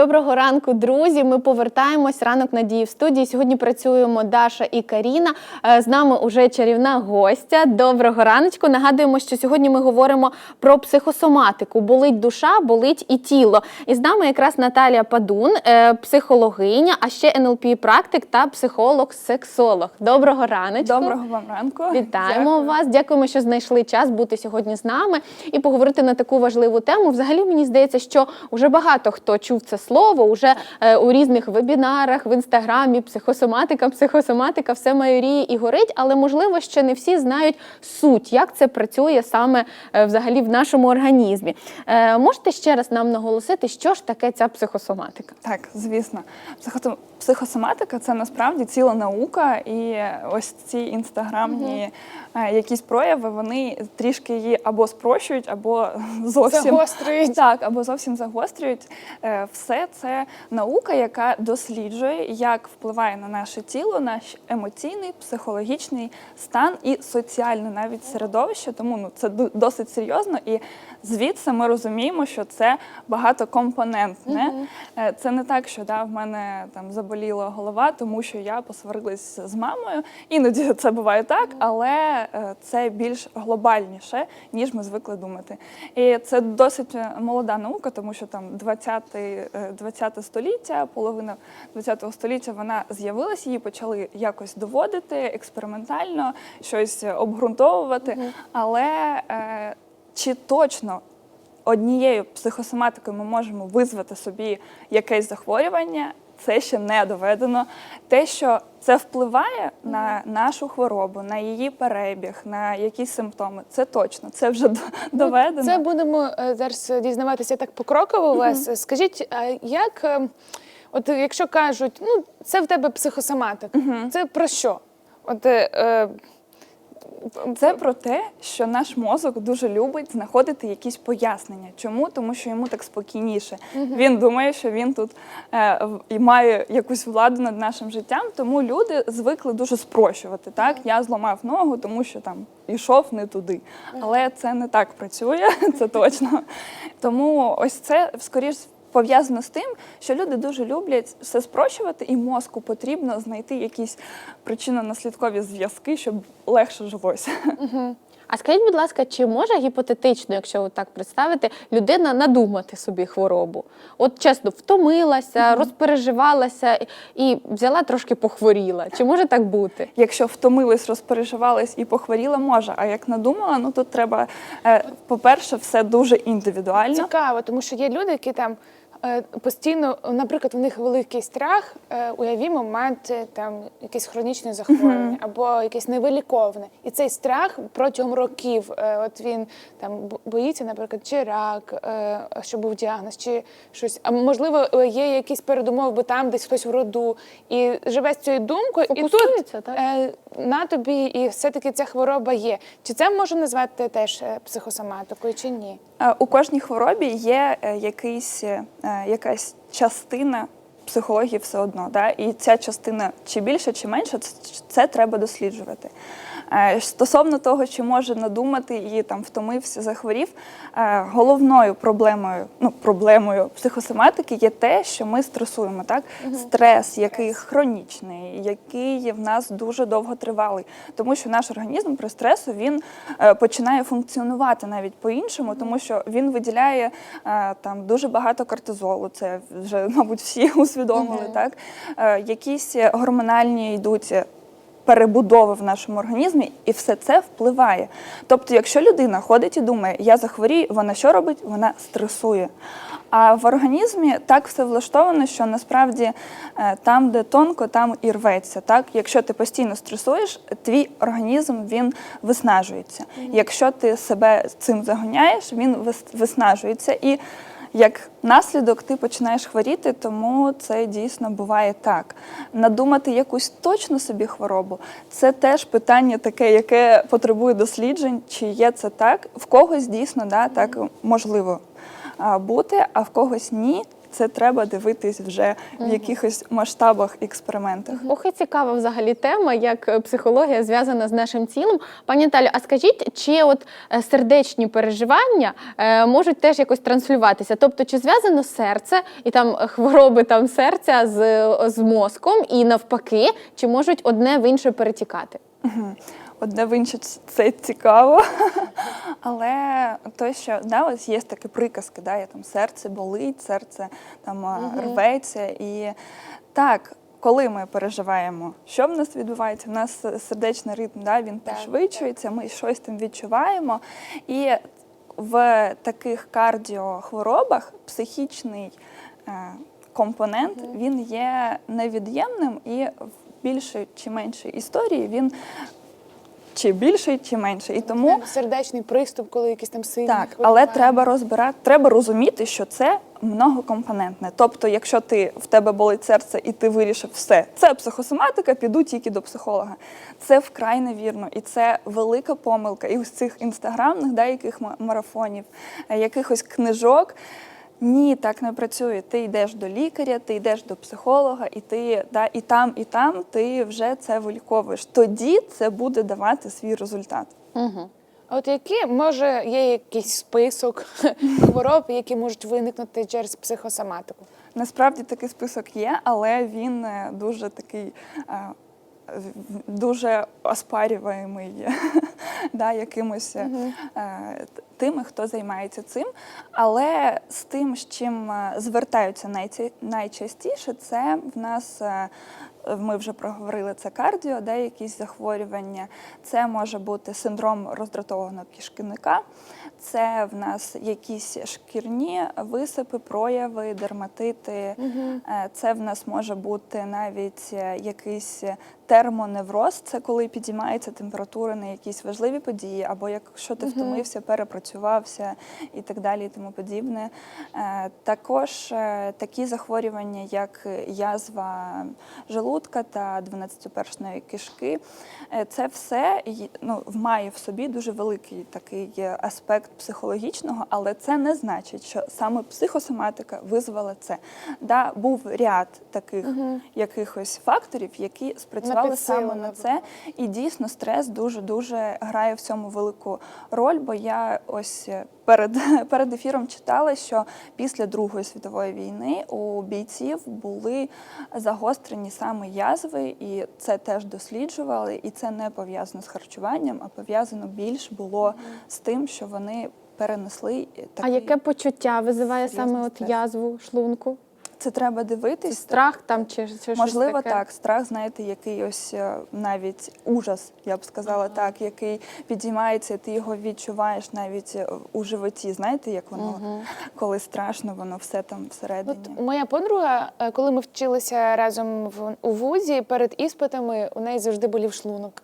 Доброго ранку, друзі. Ми повертаємось ранок надії в студії. Сьогодні працюємо Даша і Каріна. Е, З нами уже чарівна гостя. Доброго раночку. Нагадуємо, що сьогодні ми говоримо про психосоматику. Болить душа, болить і тіло. І з нами якраз Наталія Падун, е, психологиня, а ще НЛП практик та психолог-сексолог. Доброго раночку. Доброго вам ранку. Вітаємо Дякую. вас. Дякуємо, що знайшли час бути сьогодні з нами і поговорити на таку важливу тему. Взагалі, мені здається, що вже багато хто чув це слово, уже е, у різних вебінарах, в інстаграмі, психосоматика, психосоматика, все майоріє і горить, але можливо ще не всі знають суть, як це працює саме е, взагалі в нашому організмі. Е, можете ще раз нам наголосити, що ж таке ця психосоматика? Так, звісно. Психосоматика це насправді ціла наука, і ось ці інстаграмні е, якісь прояви, вони трішки її або спрощують, або зовсім Загострюють. Так, або зовсім загострюють. Е, Все це наука, яка досліджує, як впливає на наше тіло, наш емоційний, психологічний стан і соціальне навіть середовище. Тому ну це досить серйозно. І звідси ми розуміємо, що це багатокомпонентне. Е, Це не так, що да, в мене там заболіла голова, тому що я посварилась з мамою. Іноді це буває так, але е, це більш глобальніше, ніж ми звикли думати. І це досить е, молода наука, тому що там 20, 20 століття, половина 20 століття вона з'явилася, її почали якось доводити експериментально, щось обґрунтовувати. Але е, чи точно однією психосоматикою ми можемо визвати собі якесь захворювання, це ще не доведено. Те, що це впливає на нашу хворобу, на її перебіг, на якісь симптоми, це точно, це вже доведено. Ну, Це будемо е, зараз дізнаватися так покроково у вас. Скажіть, а як, е, от якщо кажуть, ну це в тебе психосоматика, це про що? От е, Це про те, що наш мозок дуже любить знаходити якісь пояснення. Чому? Тому що йому так спокійніше. Він думає, що він тут е, і має якусь владу над нашим життям. Тому люди звикли дуже спрощувати. Так, я зламав ногу, тому що там йшов не туди. Але це не так працює, це точно. Тому ось це скоріш. Пов'язано з тим, що люди дуже люблять все спрощувати, і мозку потрібно знайти якісь причинно-наслідкові зв'язки, щоб легше жилося. А скажіть, будь ласка, чи може гіпотетично, якщо так представити, людина надумати собі хворобу? От чесно, втомилася, розпереживалася і- і взяла трошки похворіла. Чи може так бути? Якщо втомилась, розпереживалась і похворіла, може. А як надумала, ну тут треба, е, по-перше, все дуже індивідуально. цікаво, тому що є люди, які там. Е, Постійно, наприклад, у них великий страх, е, уявімо, мати там якесь хронічне захворювання або якесь невиліковне. І цей страх протягом років, е, от він там боїться, наприклад, чи рак, що був діагноз, чи щось. А можливо, є якісь передумови, бо там десь хтось в роду і живе з цією думкою, і тут так? на тобі, і все-таки ця хвороба є. Чи це можна назвати теж психосоматикою, чи ні? Е, У кожній хворобі є е, якийсь, е, якась частина психології все одно. Да? І ця частина чи більше, чи менше, це, це треба досліджувати. Е, Стосовно того, чи може надумати і там втомився, захворів, е, головною проблемою, ну проблемою психосоматики є те, що ми стресуємо. Так? Стрес, який хронічний, який в нас дуже довго тривалий. Тому що наш організм при стресу він е, починає функціонувати навіть по-іншому, тому що він виділяє там дуже багато кортизолу. Це вже, мабуть, всі усвідомили. Так? Е, якісь гормональні йдуть. Перебудови в нашому організмі, і все це впливає. Тобто, якщо людина ходить і думає, я захворію, вона що робить? Вона стресує. А в організмі так все влаштовано, що насправді е, там, де тонко, там і рветься. Так? Якщо ти постійно стресуєш, твій організм він виснажується. Якщо ти себе цим загоняєш, він вис- виснажується. І як наслідок ти починаєш хворіти, тому це дійсно буває так. Надумати якусь точну собі хворобу це теж питання таке, яке потребує досліджень, чи є це так. В когось дійсно да, так можливо бути, а в когось ні. Це треба дивитись вже в якихось масштабах експериментах. Ох, і цікава взагалі тема, як е, психологія зв'язана з нашим тілом. Пані Наталю, а скажіть, чи от е, сердечні переживання е, можуть теж якось транслюватися? Тобто, чи зв'язано серце і там хвороби там серця з, з мозком, і навпаки, чи можуть одне в інше перетікати? Мгм. Одне в інше це цікаво. Але то, що да, ось є такі приказки, да, я там серце болить, серце там а, рветься. І так, коли ми переживаємо, що в нас відбувається? У нас сердечний ритм, да, він Так, пришвидшується, ми щось там відчуваємо. І в таких кардіохворобах психічний е, компонент він є невід'ємним і в більшій чи меншій історії він чи більший, чи менший. І тому сердечний приступ, коли якісь там сильні так, але треба розбирати, треба розуміти, що це многокомпонентне. Тобто, якщо ти в тебе болить серце і ти вирішив все, це психосоматика, піду тільки до психолога. Це вкрай невірно, і це велика помилка. І ось цих інстаграмних, да, яких марафонів, е, якихось книжок. Ні, так не працює. Ти йдеш до лікаря, ти йдеш до психолога, і ти да, і там, і там ти вже це виліковуєш. Тоді це буде давати свій результат. Угу. От які може є якийсь список хвороб, які можуть виникнути через психосоматику? Насправді такий список є, але він е, дуже такий. Дуже оспарюваємий да, якимось т- тими, хто займається цим. Але з тим, з чим е, звертаються найчастіше, це в нас. Ми вже проговорили це кардіо, да, якісь захворювання. Це може бути синдром роздратованого кишківника, це в нас якісь шкірні висипи, прояви, дерматити. Е, Це в нас може бути навіть якийсь термоневроз, це коли підіймається температура на якісь важливі події, або якщо ти втомився, перепрацювався і так далі, і тому подібне. Е, Також е, такі захворювання, як язва желудка та 12-першної кишки, е, це все ну, має в собі дуже великий такий аспект психологічного, але це не значить, що саме психосоматика визвала це. Да, був ряд таких якихось факторів, які спрацювали саме на це. І дійсно стрес дуже дуже грає в цьому велику роль. Бо я ось е, перед, перед ефіром читала, що після Другої світової війни у бійців були загострені саме язви, і це теж досліджували. І це не пов'язано з харчуванням, а пов'язано більш було з тим, що вони перенесли А яке почуття визиває саме от язву шлунку? Це треба Це дивитись. страх там чи, чи щось Можливо, таке? так. Страх, знаєте, який ось е, навіть ужас, я б сказала так, який підіймається, ти його відчуваєш навіть е, у животі. Знаєте, як воно, коли страшно, воно все там всередині. От моя подруга, е, коли ми вчилися разом в у вузі перед іспитами, у неї завжди болів шлунок.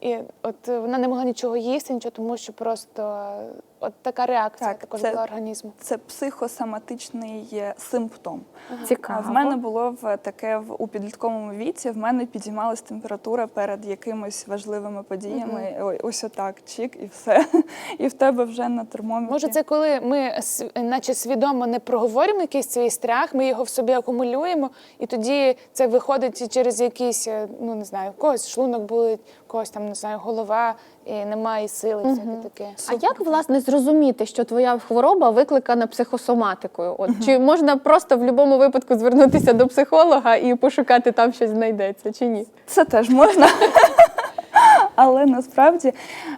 І от вона не могла нічого їсти, нічого, тому що просто от така реакція Так, також це- була організму. Це психосоматичний е, симптом. Цікаво. В мене було в таке в у підлітковому віці. В мене підіймалась температура перед якимись важливими подіями. Ой, Ось отак, чик, і все. І в тебе вже на термометрі. Може, це коли ми наче свідомо не проговоримо якийсь свій страх, ми його в собі акумулюємо, і тоді це виходить через якісь, е, ну не знаю, когось шлунок болить, когось там не знаю, голова, і немає сили, всяке таке. А як власне зрозуміти, що твоя хвороба викликана психосоматикою? От чи можна просто в будь-якому випадку звернутися до психолога і пошукати там щось знайдеться, чи ні? Це теж можна. Але насправді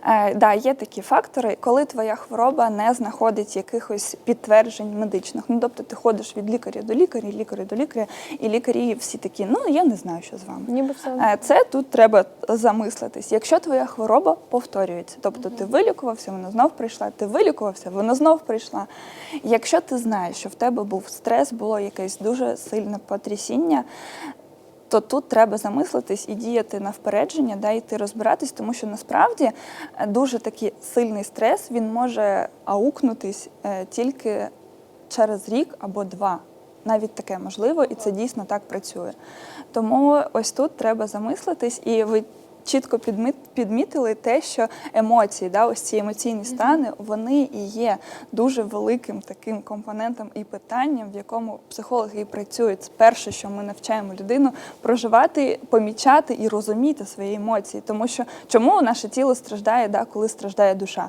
е, да, є такі фактори, коли твоя хвороба не знаходить якихось підтверджень медичних. Ну, тобто ти ходиш від лікаря до лікаря, лікаря до лікаря, і лікарі всі такі, ну я не знаю, що з вами. Ніби все Е, Це тут треба замислитись. Якщо твоя хвороба повторюється, тобто ти вилікувався, вона знов прийшла, ти вилікувався, вона знов прийшла. Якщо ти знаєш, що в тебе був стрес, було якесь дуже сильне потрясіння, то тут треба замислитись і діяти на впередження, да, йти розбиратись, тому що насправді е, дуже такий сильний стрес він може аукнутись е, тільки через рік або два. Навіть таке можливо, і це дійсно так працює. Тому ось тут треба замислитись, і ви чітко підмі- підмітили те, що емоції, да, ось ці емоційні стани, вони і є дуже великим таким компонентом і питанням, в якому психологи і працюють. Це перше, що ми навчаємо людину проживати, помічати і розуміти свої емоції. Тому що чому наше тіло страждає, да, коли страждає душа?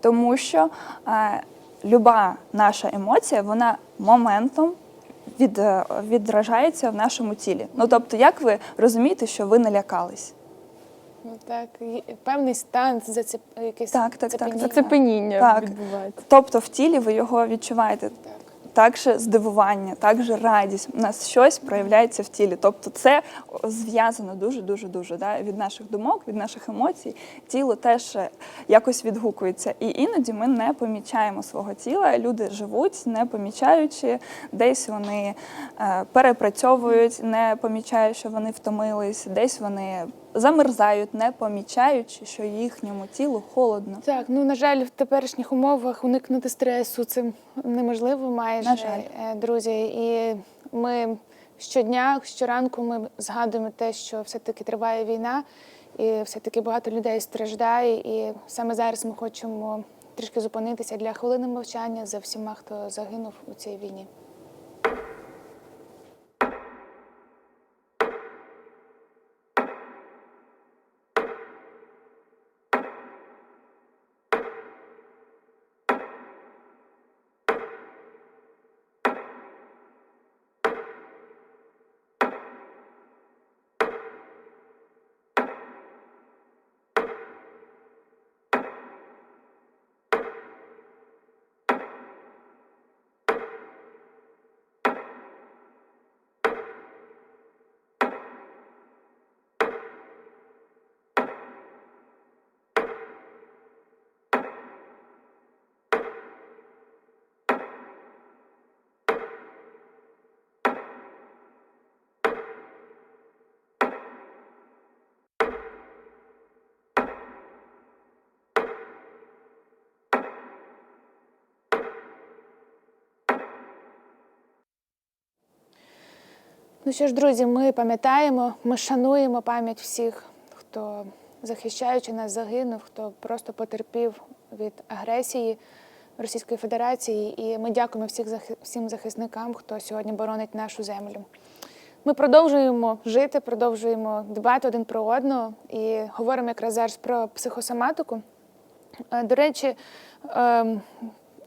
Тому що е, люба наша емоція, вона моментом від, е, відражається в нашому тілі. Ну тобто, як ви розумієте, що ви налякались? Ну, так, і певний стан зацеп... якийсь Так, так, так, цепеніння. Зацепеніння Так. відбувається. Тобто в тілі ви його відчуваєте. Так. Також здивування, також радість. У нас щось проявляється в тілі. Тобто це зв'язано дуже, дуже, дуже да, від наших думок, від наших емоцій. Тіло теж е, якось відгукується. І іноді ми не помічаємо свого тіла. Люди живуть, не помічаючи, десь вони е, перепрацьовують, не помічають, що вони втомились, десь вони замерзають, не помічаючи, що їхньому тілу холодно. Так, ну на жаль, в теперішніх умовах уникнути стресу це неможливо майже, На жаль. е, друзі. І ми щодня, щоранку ми згадуємо те, що все-таки триває війна, і все-таки багато людей страждає. І саме зараз ми хочемо трішки зупинитися для хвилини мовчання за всіма, хто загинув у цій війні. Ну що ж, друзі, ми пам'ятаємо, ми шануємо пам'ять всіх, хто захищаючи нас, загинув, хто просто потерпів від агресії Російської Федерації. І ми дякуємо всіх всім захисникам, хто сьогодні боронить нашу землю. Ми продовжуємо жити, продовжуємо дбати один про одного і говоримо якраз зараз про психосоматику. Е, До речі, ем,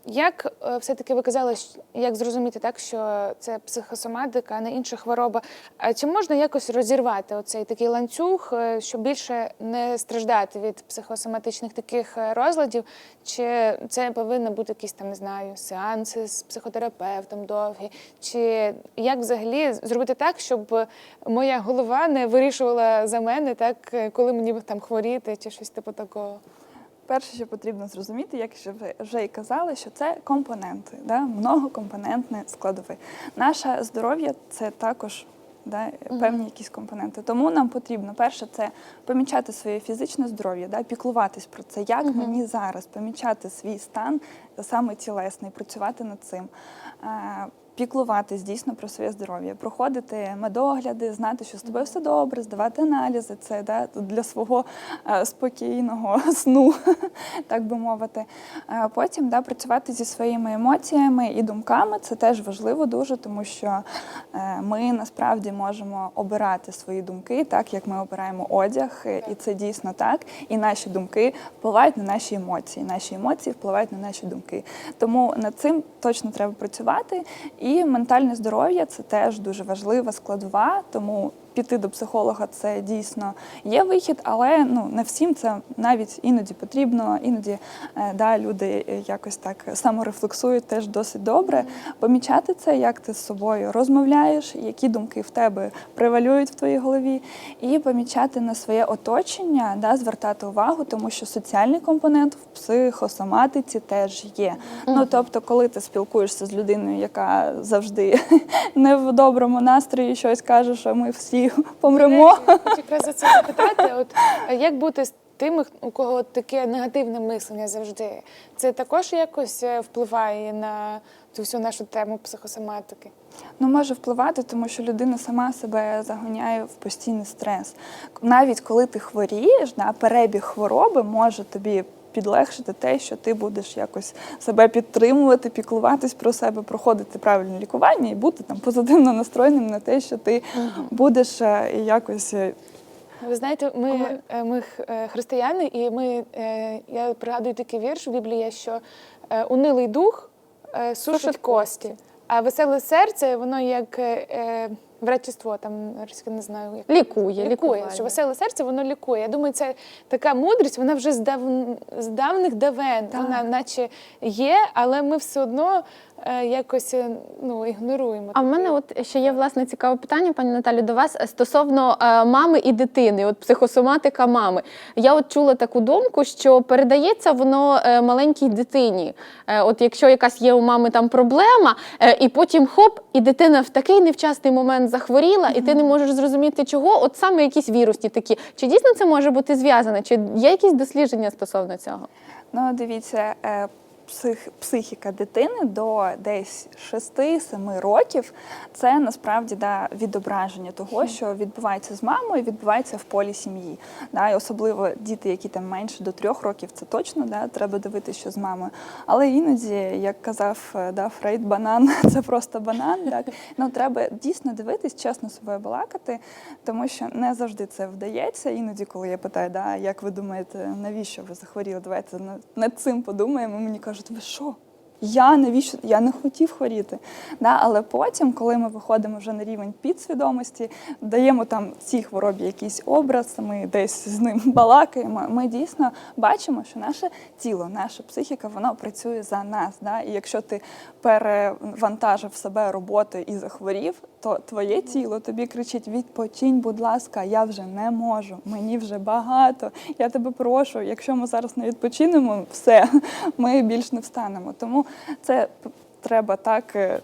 як е, все-таки ви казали, як зрозуміти так, що це психосоматика, а не інша хвороба? А чи можна якось розірвати оцей такий ланцюг, е, щоб більше не страждати від психосоматичних таких е, розладів? Чи це повинні бути якісь там, не знаю, сеанси з психотерапевтом довгі? Чи як взагалі зробити так, щоб моя голова не вирішувала за мене, так, коли мені там хворіти чи щось типу такого? Перше, що потрібно зрозуміти, як вже і казали, що це компоненти, да? многокомпонентне складове. Наше здоров'я це також да, певні якісь компоненти. Тому нам потрібно перше це помічати своє фізичне здоров'я, да, піклуватись про це, як мені зараз помічати свій стан саме тілесний, працювати над цим. Піклуватись дійсно про своє здоров'я, проходити медогляди, знати, що з тобою все добре, здавати аналізи, це да, для свого е, спокійного сну, так би мовити. Е, Потім да, працювати зі своїми емоціями і думками це теж важливо дуже, тому що е, ми насправді можемо обирати свої думки, так як ми обираємо одяг, і це дійсно так. І наші думки впливають на наші емоції. Наші емоції впливають на наші думки. Тому над цим точно треба працювати. І ментальне здоров'я це теж дуже важлива складова, тому піти до психолога це дійсно є вихід, але ну не всім це навіть іноді потрібно. Іноді е, да, люди якось так саморефлексують теж досить добре. Помічати це, як ти з собою розмовляєш, які думки в тебе превалюють в твоїй голові, і помічати на своє оточення, да, звертати увагу, тому що соціальний компонент в психосоматиці теж є. Ну тобто, коли ти спілкуєшся з людиною, яка завжди не в доброму настрої щось каже, що ми всі помремо. Хочу якраз за це запитати. От як бути з тими, у кого таке негативне мислення завжди. Це також якось е, впливає на цю всю нашу тему психосоматики. Ну, може впливати, тому що людина сама себе загоняє в постійний стрес. Навіть коли ти хворієш, да, перебіг хвороби може тобі підлегшити те, що ти будеш якось себе підтримувати, піклуватись про себе, проходити правильне лікування і бути там позитивно настроєним на те, що ти будеш е, якось е, Ви знаєте, ми, е, ми християни, і ми, я пригадую такий вірш в Біблії, що унилий дух сушить кості, а веселе серце, воно як врачество, там не знаю, як. Лікує, лікує, що веселе серце воно лікує. Я думаю, це така мудрість, вона вже з, дав... з давних давен, вона наче є, але ми все одно якось е, ну, ігноруємо. А в мене от ще є власне цікаве питання, пані Наталі, до вас е, стосовно е, мами і дитини, от психосоматика мами. Я от чула таку думку, що передається воно е, маленькій дитині. Е, От якщо якась є у мами там проблема, е, і потім хоп, і дитина в такий невчасний момент захворіла, і ти не можеш зрозуміти, чого. От саме якісь вірусні такі. Чи дійсно це може бути зв'язано? Чи є якісь дослідження стосовно цього? Ну, дивіться, е, псих, психіка дитини до десь 6-7 років це насправді да, відображення того, що відбувається з мамою, відбувається в полі сім'ї. Да, і особливо діти, які там менше до 3 років, це точно да, треба дивитися, що з мамою. Але іноді, як казав е, да, Фрейд, банан це просто банан. Так? Ну, треба дійсно дивитись, чесно собою балакати, тому що не завжди це вдається. Іноді, коли я питаю, да, як ви думаєте, навіщо ви захворіли? Давайте над цим подумаємо. Мені кажуть, ви що? Я навіщо я не хотів хворіти. Да? Але потім, коли ми виходимо вже на рівень підсвідомості, даємо там цій хворобі якийсь образ, ми десь з ним балакаємо. Ми дійсно бачимо, що наше тіло, наша психіка, воно працює за нас. Да? І якщо ти перевантажив себе роботою і захворів, то твоє тіло тобі кричить: відпочинь, будь ласка, я вже не можу, мені вже багато. Я тебе прошу. Якщо ми зараз не відпочинемо, все, ми більш не встанемо. Тому це треба так е,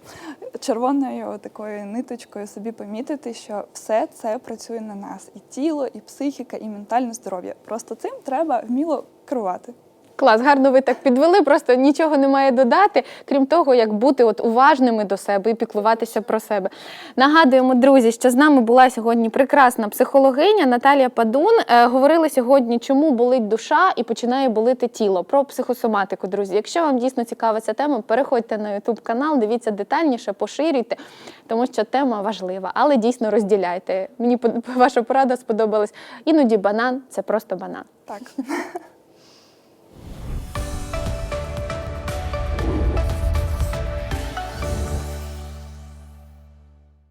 червоною такою ниточкою собі помітити, що все це працює на нас: і тіло, і психіка, і ментальне здоров'я. Просто цим треба вміло керувати. Клас, гарно ви так підвели, просто нічого немає додати, крім того, як бути от уважними до себе і піклуватися про себе. Нагадуємо, друзі, що з нами була сьогодні прекрасна психологиня Наталія Падун. Е, говорили сьогодні, чому болить душа і починає болити тіло. Про психосоматику, друзі. Якщо вам дійсно цікава ця тема, переходьте на YouTube канал, дивіться детальніше, поширюйте, тому що тема важлива, але дійсно розділяйте. Мені ваша порада сподобалась. Іноді банан це просто банан. Так.